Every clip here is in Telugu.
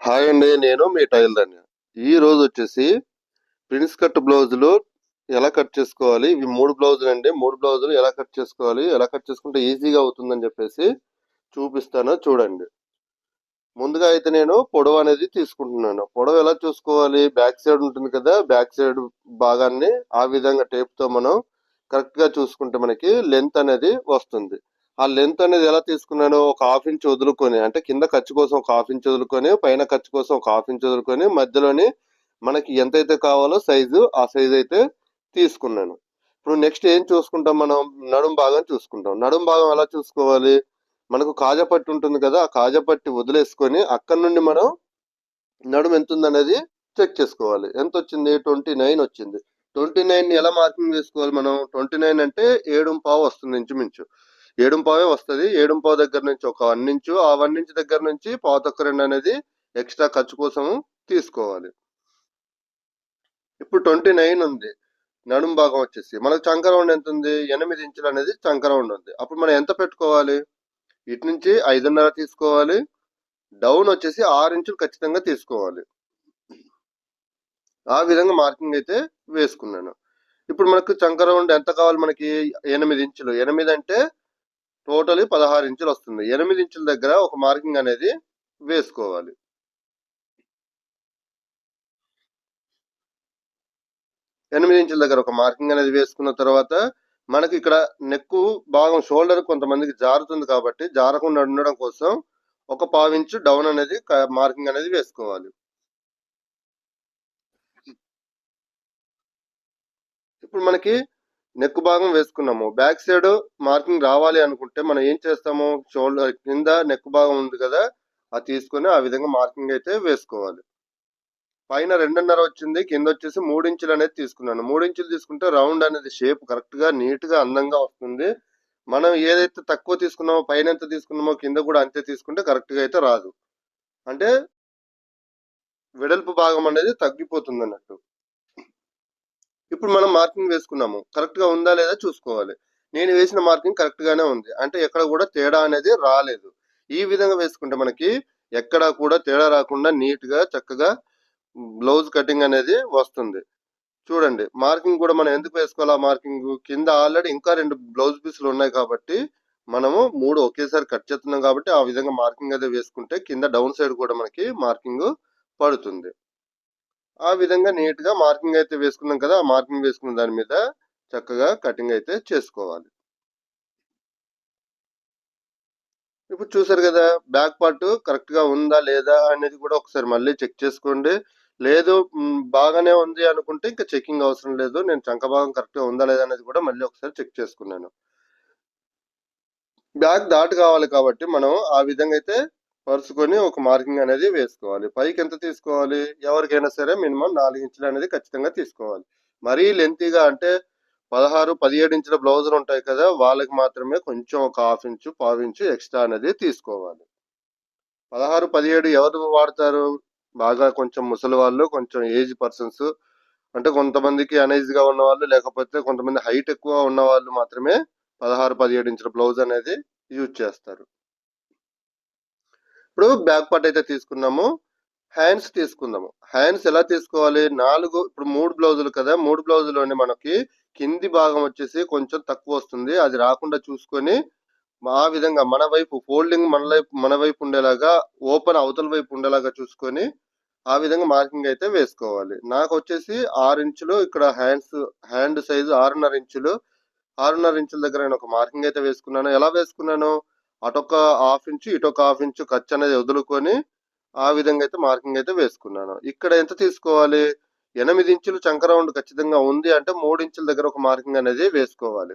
హాయ్ అండి నేను మీ టైల్ దాన్ని ఈ రోజు వచ్చేసి ప్రిన్స్ కట్ బ్లౌజులు ఎలా కట్ చేసుకోవాలి? ఇవి మూడు బ్లౌజులు అండి. మూడు బ్లౌజులు ఎలా కట్ చేసుకోవాలి? ఎలా కట్ చేసుకుంటే ఈజీగా అవుతుందని చెప్పేసి చూపిస్తాను. చూడండి. ముందుగా అయితే నేను పొడవు అనేది తీసుకుంటున్నాను. పొడవు ఎలా చూసుకోవాలి? బ్యాక్ సైడ్ ఉంటుంది కదా బ్యాక్ సైడ్ భాగాన్ని ఆ విధంగా టేప్తో మనం కరెక్ట్గా చూసుకుంటే మనకి లెంత్ అనేది వస్తుంది. ఆ లెంత్ అనేది ఎలా తీసుకున్నాను ఒక హాఫ్ ఇంచ్ వదులుకొని అంటే కింద ఖర్చు కోసం ఒక హాఫ్ ఇంచ్ వదులుకొని పైన ఖర్చు కోసం ఒక హాఫ్ ఇంచ్ వదులుకొని మధ్యలోని మనకి ఎంతైతే కావాలో సైజు ఆ సైజు అయితే తీసుకున్నాను. ఇప్పుడు నెక్స్ట్ ఏం చూసుకుంటాం మనం? నడుం భాగం చూసుకుంటాం. నడుం భాగం ఎలా చూసుకోవాలి? మనకు కాజపట్టి ఉంటుంది కదా ఆ కాజపట్టి వదిలేసుకొని అక్కడ నుండి మనం నడుము ఎంత ఉందనేది చెక్ చేసుకోవాలి. ఎంత వచ్చింది? ట్వంటీ నైన్ వచ్చింది. ట్వంటీ నైన్ ఎలా మార్కింగ్ చేసుకోవాలి మనం? ట్వంటీ నైన్ అంటే ఏడు పావు వస్తుంది ఇంచుమించు. ఏడుంపావే వస్తుంది. ఏడు దగ్గర నుంచి ఒక వన్ ఇంచు ఆ వన్ దగ్గర నుంచి పావు రెండు అనేది ఎక్స్ట్రా ఖర్చు కోసం తీసుకోవాలి. ఇప్పుడు ట్వంటీ నైన్ ఉంది. నడుం భాగం వచ్చేసి మనకు చంక రౌండ్ ఎంత ఉంది? ఎనిమిది ఇంచులు అనేది చంక రౌండ్ ఉంది. అప్పుడు మనం ఎంత పెట్టుకోవాలి? ఇటు నుంచి ఐదున్నర తీసుకోవాలి. డౌన్ వచ్చేసి ఆరు ఇంచులు ఖచ్చితంగా తీసుకోవాలి. ఆ విధంగా మార్కింగ్ అయితే వేసుకున్నాను. ఇప్పుడు మనకు చంక రౌండ్ ఎంత కావాలి? మనకి ఎనిమిది ఇంచులు. ఎనిమిది అంటే టోటల్ పదహారు ఇంచులు వస్తుంది. ఎనిమిది ఇంచుల దగ్గర ఒక మార్కింగ్ అనేది వేసుకోవాలి. ఎనిమిది ఇంచుల దగ్గర ఒక మార్కింగ్ అనేది వేసుకున్న తర్వాత మనకి ఇక్కడ నెక్కు భాగం షోల్డర్ కొంతమందికి జారుతుంది కాబట్టి జారకుండా ఉండడం కోసం ఒక పావించు డౌన్ అనేది మార్కింగ్ అనేది వేసుకోవాలి. ఇప్పుడు మనకి నెక్ భాగం వేసుకున్నాము. బ్యాక్ సైడ్ మార్కింగ్ రావాలి అనుకుంటే మనం ఏం చేస్తాము? షోల్డర్ కింద నెక్ భాగం ఉంది కదా అది తీసుకొని ఆ విధంగా మార్కింగ్ అయితే వేసుకోవాలి. పైన రెండున్నర వచ్చింది కింద వచ్చేసి మూడు ఇంచులు అనేది తీసుకున్నాను. మూడించులు తీసుకుంటే రౌండ్ అనేది షేప్ కరెక్ట్గా నీట్గా అందంగా వస్తుంది. మనం ఏదైతే తక్కువ తీసుకున్నామో పైన ఎంత తీసుకున్నామో కింద కూడా అంతే తీసుకుంటే కరెక్ట్గా అయితే రాదు. అంటే వెడల్పు భాగం అనేది తగ్గిపోతుంది అన్నట్టు. ఇప్పుడు మనం మార్కింగ్ వేసుకున్నాము. కరెక్ట్గా ఉందా లేదా చూసుకోవాలి. నేను వేసిన మార్కింగ్ కరెక్ట్ గానే ఉంది. అంటే ఎక్కడ కూడా తేడా అనేది రాలేదు. ఈ విధంగా వేసుకుంటే మనకి ఎక్కడ కూడా తేడా రాకుండా నీట్గా చక్కగా బ్లౌజ్ కటింగ్ అనేది వస్తుంది. చూడండి. మార్కింగ్ కూడా మనం ఎందుకు వేసుకోవాలి ఆ మార్కింగ్? కింద ఆల్రెడీ ఇంకా రెండు బ్లౌజ్ పీసులు ఉన్నాయి కాబట్టి మనము మూడు ఒకేసారి కట్ చేస్తున్నాం కాబట్టి ఆ విధంగా మార్కింగ్ అయితే వేసుకుంటే కింద డౌన్ సైడ్ కూడా మనకి మార్కింగ్ పడుతుంది. ఆ విధంగా నీట్గా మార్కింగ్ అయితే వేసుకున్నాం కదా ఆ మార్కింగ్ వేసుకున్న దాని మీద చక్కగా కటింగ్ అయితే చేసుకోవాలి. ఇప్పుడు చూసారు కదా బ్యాక్ పార్ట్ కరెక్ట్గా ఉందా లేదా అనేది కూడా ఒకసారి మళ్ళీ చెక్ చేసుకోండి. లేదు బాగానే ఉంది అనుకుంటే ఇంకా చెకింగ్ అవసరం లేదు నేను చంక భాగం కరెక్ట్గా ఉందా లేదా అనేది కూడా మళ్ళీ ఒకసారి చెక్ చేసుకున్నాను. బ్యాక్ దాటు కావాలి కాబట్టి మనం ఆ విధంగా అయితే పరుచుకొని ఒక మార్కింగ్ అనేది వేసుకోవాలి. పైకి ఎంత తీసుకోవాలి? ఎవరికైనా సరే మినిమం నాలుగు ఇంచులు అనేది ఖచ్చితంగా తీసుకోవాలి. మరీ లెంతీగా అంటే పదహారు పదిహేడు ఇంచుల బ్లౌజులు ఉంటాయి కదా వాళ్ళకి మాత్రమే కొంచెం ఒక హాఫ్ ఇంచు పావు ఇంచు ఎక్స్ట్రా అనేది తీసుకోవాలి. పదహారు పదిహేడు ఎవరు వాడతారు? బాగా కొంచెం ముసలి వాళ్ళు కొంచెం ఏజ్ పర్సన్స్. అంటే కొంతమందికి అనైజ్గా ఉన్న వాళ్ళు లేకపోతే కొంతమంది హైట్ ఎక్కువ ఉన్న వాళ్ళు మాత్రమే పదహారు పదిహేడు ఇంచుల బ్లౌజ్ అనేది యూజ్ చేస్తారు. ఇప్పుడు బ్యాక్ పార్ట్ అయితే తీసుకున్నాము. హ్యాండ్స్ తీసుకుందాము. హ్యాండ్స్ ఎలా తీసుకోవాలి? నాలుగు ఇప్పుడు మూడు బ్లౌజులు కదా మూడు బ్లౌజులోనే మనకి కింది భాగం వచ్చేసి కొంచెం తక్కువ వస్తుంది. అది రాకుండా చూసుకొని ఆ విధంగా మన వైపు ఫోల్డింగ్ మన వైపు మన వైపు ఉండేలాగా ఓపెన్ అవతల వైపు ఉండేలాగా చూసుకొని ఆ విధంగా మార్కింగ్ అయితే వేసుకోవాలి. నాకు వచ్చేసి ఆరు ఇంచులు ఇక్కడ హ్యాండ్స్ హ్యాండ్ సైజు ఆరున్నర ఇంచులు. ఆరున్నర ఇంచుల దగ్గర నేను ఒక మార్కింగ్ అయితే వేసుకున్నాను. ఎలా వేసుకున్నాను? అటొక హాఫ్ ఇంచు ఇటొక హాఫ్ ఇంచు ఖర్చు అనేది వదులుకొని ఆ విధంగా అయితే మార్కింగ్ అయితే వేసుకున్నాను. ఇక్కడ ఎంత తీసుకోవాలి? ఎనిమిది ఇంచులు చంకరౌండ్ ఖచ్చితంగా ఉంది అంటే మూడు ఇంచుల దగ్గర ఒక మార్కింగ్ అనేది వేసుకోవాలి.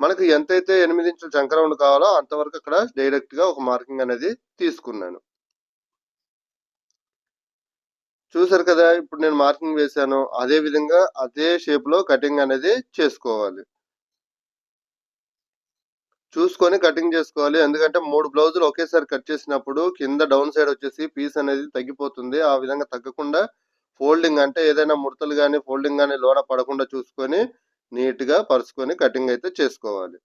మనకు ఎంతైతే ఎనిమిది ఇంచుల చంకరౌండ్ కావాలో అంతవరకు అక్కడ డైరెక్ట్గా ఒక మార్కింగ్ అనేది తీసుకున్నాను. చూసారు కదా ఇప్పుడు నేను మార్కింగ్ వేశాను. అదే విధంగా అదే షేప్లో కటింగ్ అనేది చేసుకోవాలి. చూసుకొని కటింగ్ చేసుకోవాలి. ఎందుకంటే మూడు బ్లౌజులు ఒకేసారి కట్ చేసినప్పుడు కింద డౌన్ సైడ్ వచ్చేసి పీస్ అనేది తగ్గిపోతుంది. ఆ విధంగా తగ్గకుండా ఫోల్డింగ్ అంటే ఏదైనా ముడతలు కానీ ఫోల్డింగ్ కానీ లోన పడకుండా చూసుకొని నీట్గా పరుచుకొని కటింగ్ అయితే చేసుకోవాలి.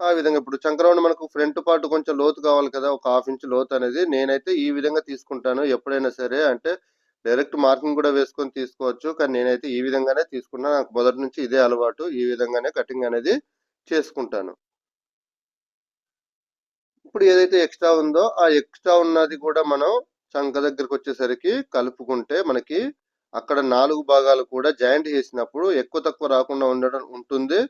ఆ విధంగా ఇప్పుడు చంక్రౌండ్ మనకు ఫ్రంట్ పార్ట్ కొంచెం లోతు కావాలి కదా ఒక హాఫ్ ఇంచ్ లోతు అనేది నేనైతే ఈ విధంగా తీసుకుంటాను. ఎప్పుడైనా సరే అంటే డైరెక్ట్ మార్కింగ్ కూడా వేసుకొని తీసుకోవచ్చు. కానీ నేనైతే ఈ విధంగానే తీసుకున్నా. నాకు మొదటి నుంచి ఇదే అలవాటు. ఈ విధంగానే కటింగ్ అనేది చేసుకుంటాను. ఇప్పుడు ఏదైతే ఎక్స్ట్రా ఉందో ఆ ఎక్స్ట్రా ఉన్నది కూడా మనం చంక దగ్గరకు వచ్చేసరికి కలుపుకుంటే మనకి అక్కడ నాలుగు భాగాలు కూడా జాయింట్ చేసినప్పుడు ఎక్కువ తక్కువ రాకుండా ఉండడం ఉంటుంది.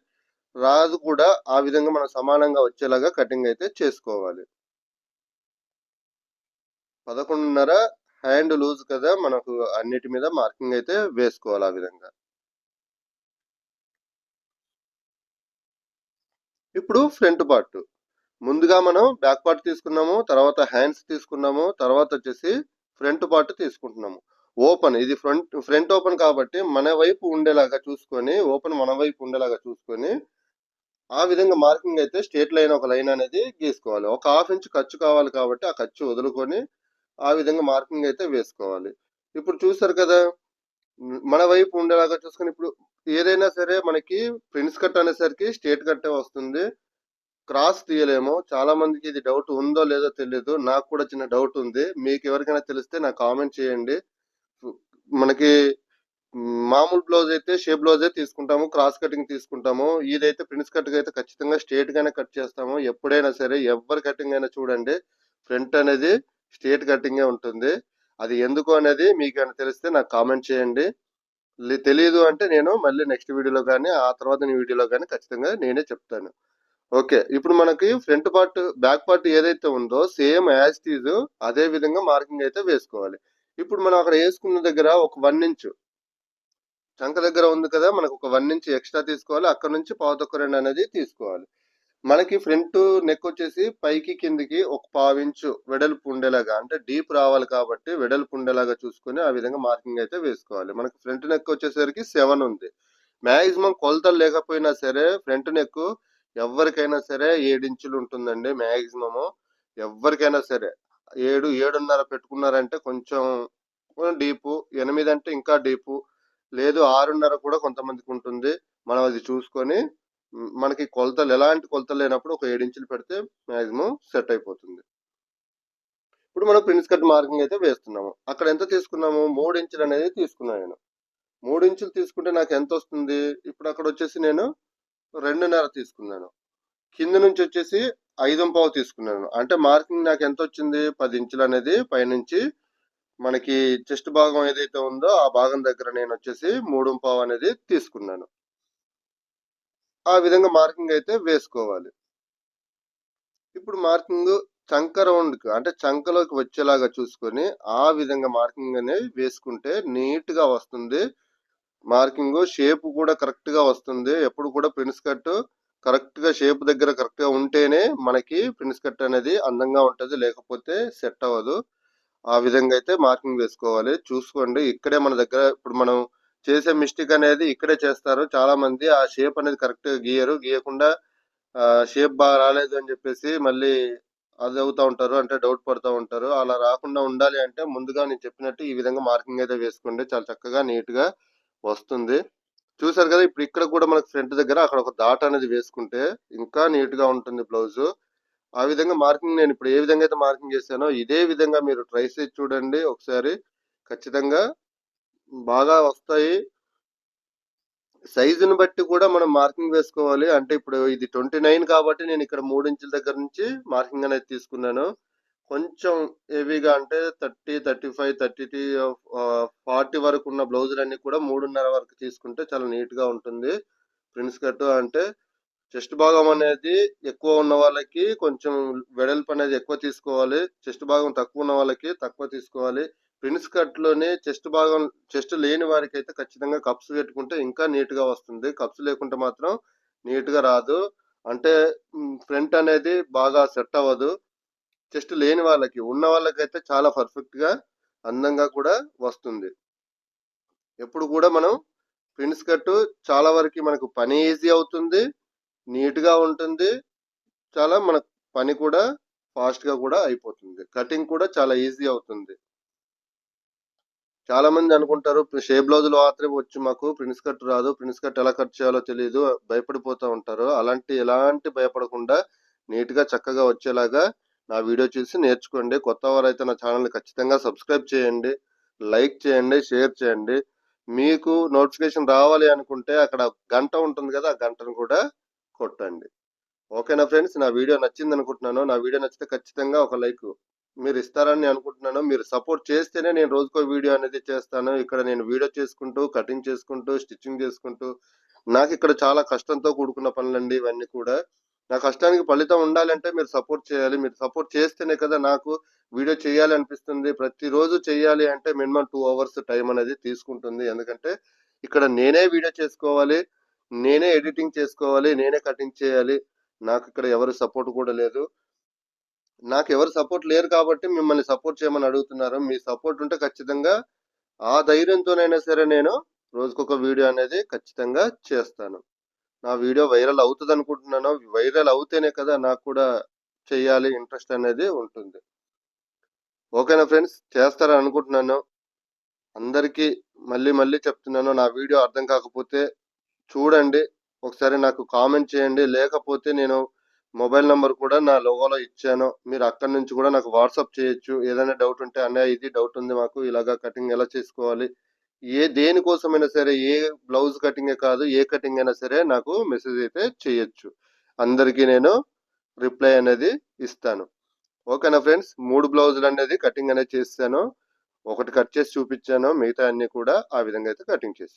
రాదు కూడా ఆ విధంగా మనం సమానంగా వచ్చేలాగా కటింగ్ అయితే చేసుకోవాలి. పదకొండున్నర హ్యాండ్ లూజ్ కదా మనకు అన్నిటి మీద మార్కింగ్ అయితే వేసుకోవాలి ఆ విధంగా. ఇప్పుడు ఫ్రంట్ పార్ట్. ముందుగా మనం బ్యాక్ పార్ట్ తీసుకున్నాము తర్వాత హ్యాండ్స్ తీసుకున్నాము తర్వాత వచ్చేసి ఫ్రంట్ పార్ట్ తీసుకుంటున్నాము. ఓపెన్ ఇది ఫ్రంట్ ఫ్రంట్ ఓపెన్ కాబట్టి మన వైపు ఉండేలాగా చూసుకొని ఓపెన్ మన వైపు ఉండేలాగా చూసుకొని ఆ విధంగా మార్కింగ్ అయితే స్ట్రేట్ లైన్ ఒక లైన్ అనేది గీసుకోవాలి. ఒక హాఫ్ ఇంచ్ ఖర్చు కావాలి కాబట్టి ఆ ఖర్చు వదులుకొని ఆ విధంగా మార్కింగ్ అయితే వేసుకోవాలి. ఇప్పుడు చూస్తారు కదా మన వైపు ఉండేలాగా చూసుకొని ఇప్పుడు ఏదైనా సరే మనకి ప్రిన్స్ కట్ అనేసరికి స్టేట్ కట్టే వస్తుంది. క్రాస్ తీయలేము. చాలా మందికి ఇది డౌట్ ఉందో లేదో తెలియదు నాకు కూడా చిన్న డౌట్ ఉంది. మీకు ఎవరికైనా తెలిస్తే నాకు కామెంట్ చేయండి. మనకి మామూలు బ్లౌజ్ అయితే షేప్ బ్లౌజే తీసుకుంటాము. క్రాస్ కటింగ్ తీసుకుంటాము. ఇదైతే ప్రిన్స్ కట్ అయితే ఖచ్చితంగా స్ట్రేట్ గానే కట్ చేస్తాము. ఎప్పుడైనా సరే ఎవరి కటింగ్ అయినా చూడండి. ఫ్రంట్ అనేది స్ట్రేట్ కటింగే ఉంటుంది. అది ఎందుకు అనేది మీకు తెలిస్తే నాకు కామెంట్ చేయండి. తెలియదు అంటే నేను మళ్ళీ నెక్స్ట్ వీడియోలో కానీ ఆ తర్వాత వీడియోలో కానీ ఖచ్చితంగా నేనే చెప్తాను. ఓకే ఇప్పుడు మనకి ఫ్రంట్ పార్ట్ బ్యాక్ పార్ట్ ఏదైతే ఉందో సేమ్ యాజ్ టీజ్ అదే విధంగా మార్కింగ్ అయితే వేసుకోవాలి. ఇప్పుడు మనం అక్కడ వేసుకున్న దగ్గర ఒక వన్ ఇంచ్ చంక దగ్గర ఉంది కదా మనకు ఒక వన్ ఇంచ్ ఎక్స్ట్రా తీసుకోవాలి. అక్కడ నుంచి పావుతొక్క రెండు అనేది తీసుకోవాలి. మనకి ఫ్రంట్ నెక్ వచ్చేసి పైకి కిందికి ఒక పావు ఇంచు వెడల్పు ఉండేలాగా అంటే డీప్ రావాలి కాబట్టి వెడల్పు ఉండేలాగా చూసుకొని ఆ విధంగా మార్కింగ్ అయితే వేసుకోవాలి. మనకి ఫ్రంట్ నెక్ వచ్చేసరికి సెవెన్ ఉంది. మ్యాక్సిమం కొలతలు లేకపోయినా సరే ఫ్రంట్ నెక్ ఎవరికైనా సరే ఏడు ఇంచులు ఉంటుందండి మాక్సిమము ఎవరికైనా సరే ఏడు ఏడున్నర పెట్టుకున్నారంటే కొంచెం డీపు ఎనిమిది అంటే ఇంకా డీపు లేదు ఆరున్నర కూడా కొంతమందికి ఉంటుంది. మనం అది చూసుకొని మనకి కొలతలు ఎలాంటి కొలతలు లేనప్పుడు ఒక ఏడు ఇంచులు పెడితే మాక్సిమం సెట్ అయిపోతుంది. ఇప్పుడు మనం ప్రిన్స్ కట్ మార్కింగ్ అయితే వేస్తున్నాము. అక్కడ ఎంత తీసుకున్నాము? మూడు ఇంచులు అనేది తీసుకున్నాను నేను. మూడు ఇంచులు తీసుకుంటే నాకు ఎంత వస్తుంది? ఇప్పుడు అక్కడ వచ్చేసి నేను రెండున్నర తీసుకున్నాను. కింద నుంచి వచ్చేసి ఐదు పావు తీసుకున్నాను. అంటే మార్కింగ్ నాకు ఎంత వచ్చింది? పది ఇంచులు అనేది పైనుంచి మనకి చెస్ట్ భాగం ఏదైతే ఉందో ఆ భాగం దగ్గర నేను వచ్చేసి మూడు పావు అనేది తీసుకున్నాను. ఆ విధంగా మార్కింగ్ అయితే వేసుకోవాలి. ఇప్పుడు మార్కింగ్ చంక రౌండ్కి అంటే చంకలోకి వచ్చేలాగా చూసుకొని ఆ విధంగా మార్కింగ్ అనేది వేసుకుంటే నీట్గా వస్తుంది. మార్కింగ్ షేప్ కూడా కరెక్ట్గా వస్తుంది. ఎప్పుడు కూడా ప్రిన్స్ కట్ కరెక్ట్గా షేప్ దగ్గర కరెక్ట్గా ఉంటేనే మనకి ప్రిన్స్ కట్ అనేది అందంగా ఉంటుంది. లేకపోతే సెట్ అవ్వదు. ఆ విధంగా అయితే మార్కింగ్ వేసుకోవాలి. చూసుకోండి. ఇక్కడే మన దగ్గర ఇప్పుడు మనం చేసే మిస్టేక్ అనేది ఇక్కడే చేస్తారు. చాలా మంది ఆ షేప్ అనేది కరెక్ట్గా గీయరు. గీయకుండా షేప్ బాగా రాలేదు అని చెప్పేసి మళ్ళీ అది అవుతూ ఉంటారు. అంటే డౌట్ పడుతూ ఉంటారు. అలా రాకుండా ఉండాలి అంటే ముందుగా నేను చెప్పినట్టు ఈ విధంగా మార్కింగ్ అయితే వేసుకోండి. చాలా చక్కగా నీట్గా వస్తుంది. చూసారు కదా ఇప్పుడు ఇక్కడ కూడా మనకు ఫ్రంట్ దగ్గర అక్కడ ఒక డాట్ అనేది వేసుకుంటే ఇంకా నీట్గా ఉంటుంది బ్లౌజ్. ఆ విధంగా మార్కింగ్ నేను ఇప్పుడు ఏ విధంగా అయితే మార్కింగ్ చేశానో ఇదే విధంగా మీరు ట్రై చేసి చూడండి. ఒకసారి ఖచ్చితంగా బాగా వస్తాయి. సైజుని బట్టి కూడా మనం మార్కింగ్ వేసుకోవాలి. అంటే ఇప్పుడు ఇది ట్వంటీ నైన్ కాబట్టి నేను ఇక్కడ మూడు ఇంచుల దగ్గర నుంచి మార్కింగ్ అనేది తీసుకున్నాను. కొంచెం హెవీగా అంటే thirty thirty five thirty forty వరకు ఉన్న బ్లౌజులన్నీ కూడా మూడున్నర వరకు తీసుకుంటే చాలా నీట్గా ఉంటుంది. ప్రిన్స్ కట్ అంటే చెస్ట్ భాగం అనేది ఎక్కువ ఉన్న వాళ్ళకి కొంచెం వెడల్పు అనేది ఎక్కువ తీసుకోవాలి. చెస్ట్ భాగం తక్కువ ఉన్న వాళ్ళకి తక్కువ తీసుకోవాలి. ప్రిన్స్ కట్లోనే చెస్ట్ భాగం చెస్ట్ లేని వారికి అయితే ఖచ్చితంగా కప్స్ పెట్టుకుంటే ఇంకా నీట్గా వస్తుంది. కప్స్ లేకుంటే మాత్రం నీట్గా రాదు. అంటే ఫ్రంట్ అనేది బాగా సెట్ అవ్వదు. చెస్ట్ లేని వాళ్ళకి ఉన్న వాళ్ళకైతే చాలా పర్ఫెక్ట్గా అందంగా కూడా వస్తుంది. ఎప్పుడు కూడా మనం ప్రిన్స్ కట్ చాలా వరకు మనకు పని ఈజీ అవుతుంది నీట్గా ఉంటుంది. చాలా మన పని కూడా ఫాస్ట్గా కూడా అయిపోతుంది. కటింగ్ కూడా చాలా ఈజీ అవుతుంది. చాలా మంది అనుకుంటారు షే బ్లౌజులు మాత్రమే వచ్చి మాకు ప్రిన్స్ కట్ రాదు ప్రిన్స్ కట్ ఎలా కట్ చేయాలో తెలియదు భయపడిపోతూ ఉంటారు. అలాంటి ఎలాంటి భయపడకుండా నీట్గా చక్కగా వచ్చేలాగా నా వీడియో చూసి నేర్చుకోండి. కొత్త వారైతే నా ఛానల్ని ఖచ్చితంగా సబ్స్క్రైబ్ చేయండి లైక్ చేయండి షేర్ చేయండి. మీకు నోటిఫికేషన్ రావాలి అనుకుంటే అక్కడ గంట ఉంటుంది కదా ఆ గంటను కూడా కొట్టండి. ఓకేనా ఫ్రెండ్స్? నా వీడియో నచ్చింది అనుకుంటున్నాను నా వీడియో నచ్చితే ఖచ్చితంగా ఒక లైక్ మీరు ఇస్తారని అనుకుంటున్నాను. మీరు సపోర్ట్ చేస్తేనే నేను రోజుకో వీడియో అనేది చేస్తాను. ఇక్కడ నేను వీడియో చేసుకుంటూ కటింగ్ చేసుకుంటూ స్టిచ్చింగ్ చేసుకుంటూ నాకు ఇక్కడ చాలా కష్టంతో కూడుకున్న పనులండి ఇవన్నీ కూడా. నా కష్టానికి ఫలితం ఉండాలంటే మీరు సపోర్ట్ చేయాలి. మీరు సపోర్ట్ చేస్తేనే కదా నాకు వీడియో చేయాలి అనిపిస్తుంది. ప్రతిరోజు చేయాలి అంటే మినిమం టూ అవర్స్ టైం అనేది తీసుకుంటుంది. ఎందుకంటే ఇక్కడ నేనే వీడియో చేసుకోవాలి నేనే ఎడిటింగ్ చేసుకోవాలి నేనే కటింగ్ చేయాలి. నాకు ఇక్కడ ఎవరు సపోర్ట్ కూడా లేదు. నాకు ఎవరు సపోర్ట్ లేరు కాబట్టి మిమ్మల్ని సపోర్ట్ చేయమని అడుగుతున్నారు. మీ సపోర్ట్ ఉంటే ఖచ్చితంగా ఆ ధైర్యంతోనైనా సరే నేను రోజుకొక వీడియో అనేది ఖచ్చితంగా చేస్తాను. నా వీడియో వైరల్ అవుతుంది అనుకుంటున్నాను వైరల్ అవుతేనే కదా నాకు కూడా చేయాలి ఇంట్రెస్ట్ అనేది ఉంటుంది. ఓకేనా ఫ్రెండ్స్? చేస్తారని అనుకుంటున్నాను అందరికీ మళ్ళీ మళ్ళీ చెప్తున్నాను. నా వీడియో అర్థం కాకపోతే చూడండి. ఒకసారి నాకు కామెంట్ చేయండి. లేకపోతే నేను మొబైల్ నెంబర్ కూడా నా లోగోలో ఇచ్చాను. మీరు అక్కడి నుంచి కూడా నాకు వాట్సాప్ చేయొచ్చు. ఏదైనా డౌట్ ఉంటే అన్నయ్య ఇది డౌట్ ఉంది మాకు ఇలాగా కటింగ్ ఎలా చేసుకోవాలి? ఏ దేనికోసమైనా సరే ఏ బ్లౌజ్ కటింగే కాదు ఏ కటింగ్ అయినా సరే నాకు మెసేజ్ అయితే చేయొచ్చు. అందరికీ నేను రిప్లై అనేది ఇస్తాను. ఓకేనా ఫ్రెండ్స్? మూడు బ్లౌజులు అనేది కటింగ్ అనేది చేస్తాను. ఒకటి కట్ చేసి చూపించాను. మిగతా అన్ని కూడా ఆ విధంగా అయితే కటింగ్ చేశాను